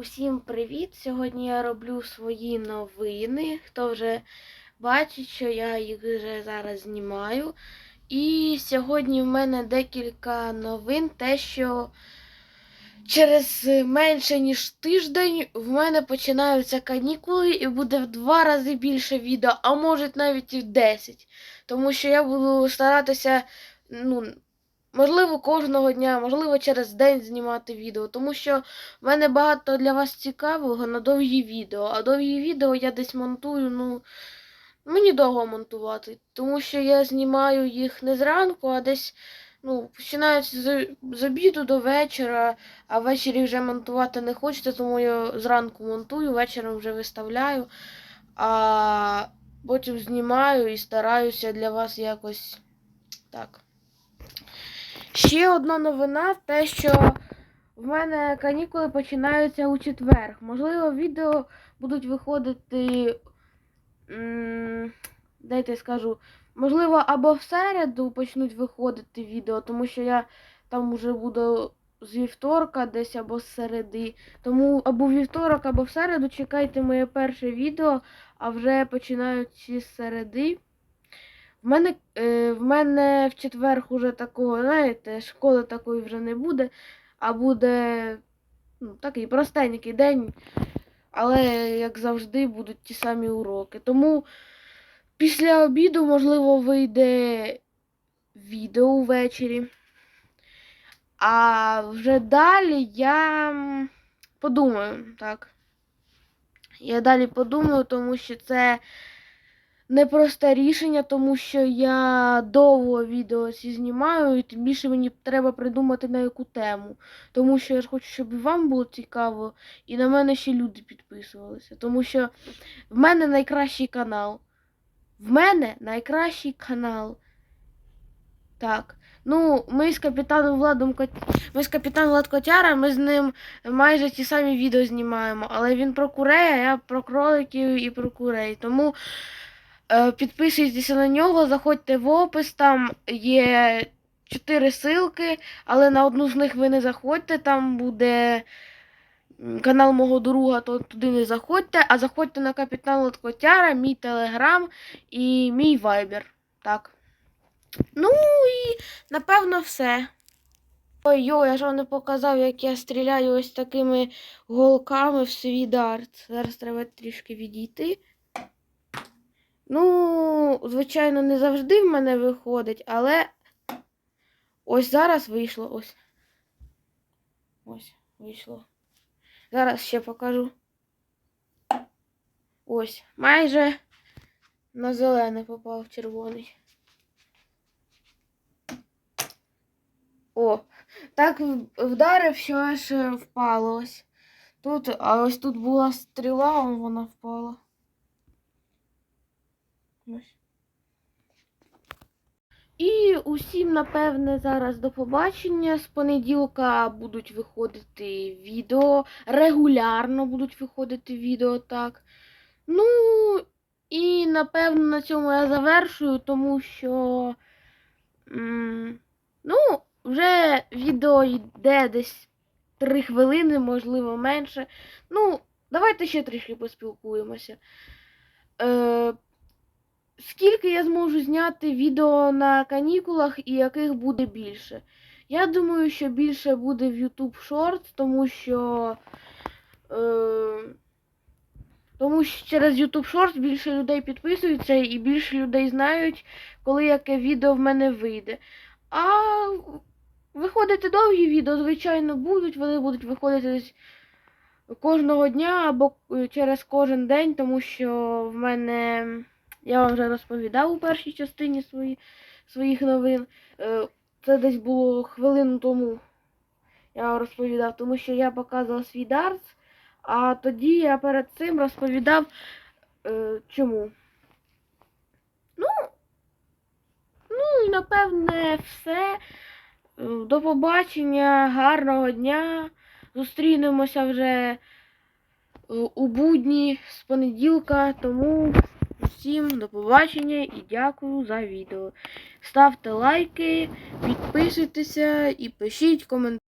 Усім привіт! Сьогодні я роблю свої новини. Хто вже бачить, що я їх вже зараз знімаю. І сьогодні в мене декілька новин, те, що через менше ніж тиждень в мене починаються канікули і буде в два рази більше відео, а може навіть і в 10. Тому що я буду старатися, ну, можливо, кожного дня, можливо, через день знімати відео, тому що в мене багато для вас цікавого на довгі відео. А довгі відео я десь монтую, ну. Мені довго монтувати, тому що я знімаю їх не зранку, а десь ну, починається з, з обіду до вечора, а ввечері вже монтувати не хочеться, тому я зранку монтую, вечором вже виставляю, а потім знімаю і стараюся для вас якось так. Ще одна новина те, що в мене канікули починаються у четвер. Можливо, відео будуть виходити. Дайте скажу. Можливо, або в середу почнуть виходити відео, тому що я там вже буду з вівторка десь або з середи. Тому або вівторок, або в середу чекайте моє перше відео, а вже починаючи з середи. В мене, е, в мене в четвер уже такого, знаєте, школи такої вже не буде, а буде ну, такий простенький день, але, як завжди, будуть ті самі уроки. Тому після обіду, можливо, вийде відео ввечері. А вже далі я подумаю, так. Я далі подумаю, тому що це непросте рішення, тому що я довго відео ці знімаю, і тим більше мені треба придумати на яку тему. Тому що я ж хочу, щоб і вам було цікаво, і на мене ще люди підписувалися. Тому що в мене найкращий канал. В мене найкращий канал. Так. Ну, ми з капітаном Владом Кот... Ми з капітаном Влад Котяра, ми з ним майже ті самі відео знімаємо. Але він про курей, а я про кроликів і про курей. Тому підписуйтеся на нього, заходьте в опис, там є чотири ссылки, але на одну з них ви не заходьте, там буде канал мого друга, то туди не заходьте, а заходьте на капітан Влад Котяра, мій телеграм і мій вайбер. Так. Ну і напевно все. Ой, йо, я ж вам не показав, як я стріляю ось такими голками в свій дарт. Зараз треба трішки відійти. Ну, звичайно, не завжди в мене виходить, але ось зараз вийшло. Ось. Ось, вийшло. Зараз ще покажу. Ось, майже на зелене попав червоний. О, так вдарив, що аж е, впало ось. Тут, а ось тут була стріла, он вона впала. Ось. І усім, напевне, зараз до побачення. З понеділка будуть виходити відео. Регулярно будуть виходити відео, так. Ну, і напевно на цьому я завершую, тому що. ну, вже відео йде десь 3 хвилини, можливо, менше. Ну, давайте ще трішки поспілкуємося. Е, скільки я зможу зняти відео на канікулах і яких буде більше? Я думаю, що більше буде в YouTube Shorts, тому що. Е, тому що через YouTube Shorts більше людей підписуються і більше людей знають, коли яке відео в мене вийде. А виходити довгі відео, звичайно, будуть. Вони будуть виходити десь кожного дня або е, через кожен день, тому що в мене, я вам вже розповідав у першій частині свої, своїх новин. Е, Це десь було хвилину тому. Я вам розповідав, тому що я показував свій дартс, а тоді я перед цим розповідав е, чому. Ну, ну і напевне все. Е, До побачення, гарного дня. Зустрінемося вже у будні з понеділка. Тому всім до побачення і дякую за відео. Ставте лайки, підписуйтеся і пишіть коментарі.